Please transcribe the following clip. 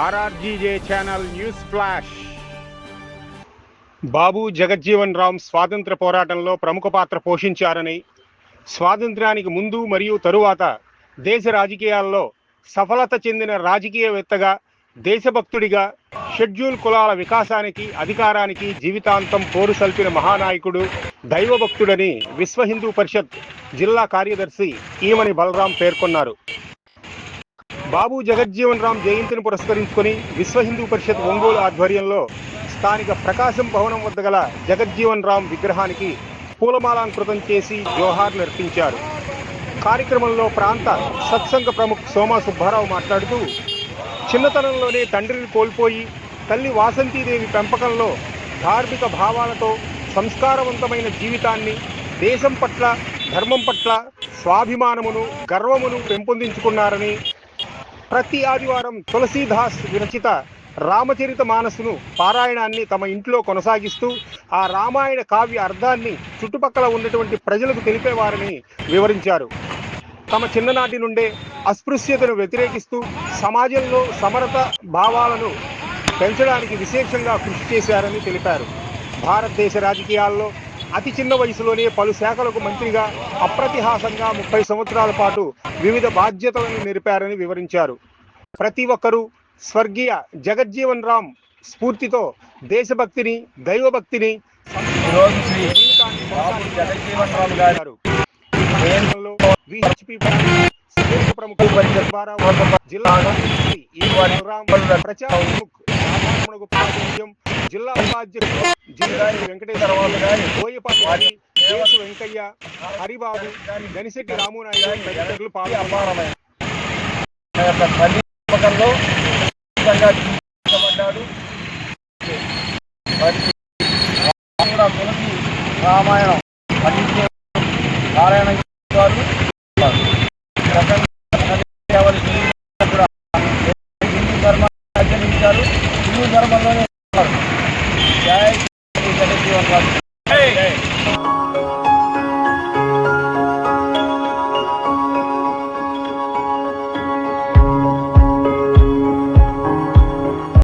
RRGJ channel news flash. Babu Jagjivan Ram స్వాతంత్ర పోరాటంలో ప్రముఖ పాత్ర పోషించారని స్వాతంత్రానికి ముందు మరియు తరువాత దేశ రాజకీయాల్లో సఫలత చెందిన రాజకీయవేత్తగా దేశభక్తుడిగా షెడ్యూల్ కులాల వికాసానికి అధికారానికి జీవితాంతం పోరు సల్పిన మహానాయకుడు దైవభక్తుడని విశ్వ హిందూ పరిషత్ జిల్లా కార్యదర్శి ఈమని బలరాం పేర్కొన్నారు. బాబు జగజ్జీవన్ రామ్ జయంతిని పురస్కరించుకొని విశ్వ హిందూ పరిషత్ ఒంగోలు ఆధ్వర్యంలో స్థానిక ప్రకాశం భవనం వద్ద గల జగజ్జీవన్ రామ్ విగ్రహానికి పూలమాలాంకృతం చేసి జోహార్లు అర్పించారు. కార్యక్రమంలో ప్రాంత సత్సంగ ప్రముఖ్ సోమా సుబ్బారావు మాట్లాడుతూ చిన్నతనంలోనే తండ్రిని కోల్పోయి తల్లి వాసంతీదేవి పెంపకంలో ధార్మిక భావాలతో సంస్కారవంతమైన జీవితాన్ని దేశం పట్ల ధర్మం పట్ల స్వాభిమానమును గర్వమును పెంపొందించుకున్నారని ప్రతి ఆదివారం తులసీదాస్ విరచిత రామచరిత మానసును పారాయణాన్ని తమ ఇంట్లో కొనసాగిస్తూ ఆ రామాయణ కావ్య అర్థాన్ని చుట్టుపక్కల ఉన్నటువంటి ప్రజలకు తెలిపేవారని వివరించారు. తమ చిన్ననాటి నుండే అస్పృశ్యతను వ్యతిరేకిస్తూ సమాజంలో సమరత భావాలను పెంచడానికి విశేషంగా కృషి చేశారని తెలిపారు. భారతదేశ రాజకీయాల్లో అతి చిన్న వయసులోనే పలు శాఖలకు మంత్రిగా అప్రతిహాసంగా ముప్పై సంవత్సరాల పాటు వివిధ బాధ్యతలను నెరిపారని వివరించారు. ప్రతి ఒక్కరూ స్వర్గీయ జగజ్జీవన్ రామ్ స్ఫూర్తితో దేశభక్తిని దైవభక్తిని సుబ్బారావు, జిల్లా ప్రచార ప్రముఖ్ ప్రాతినిధ్యం జిల్లా ఉపాధ్యక్షుడు జిల్లా వెంకటేశ్వరరావు గారి బోయపాటి కేసు వెంకయ్య హరిబాబు గనిశెట్టి రామునాయుడు తదితరులు పాల్గొన్నారు. రామాయణం నారాయణ గారు normal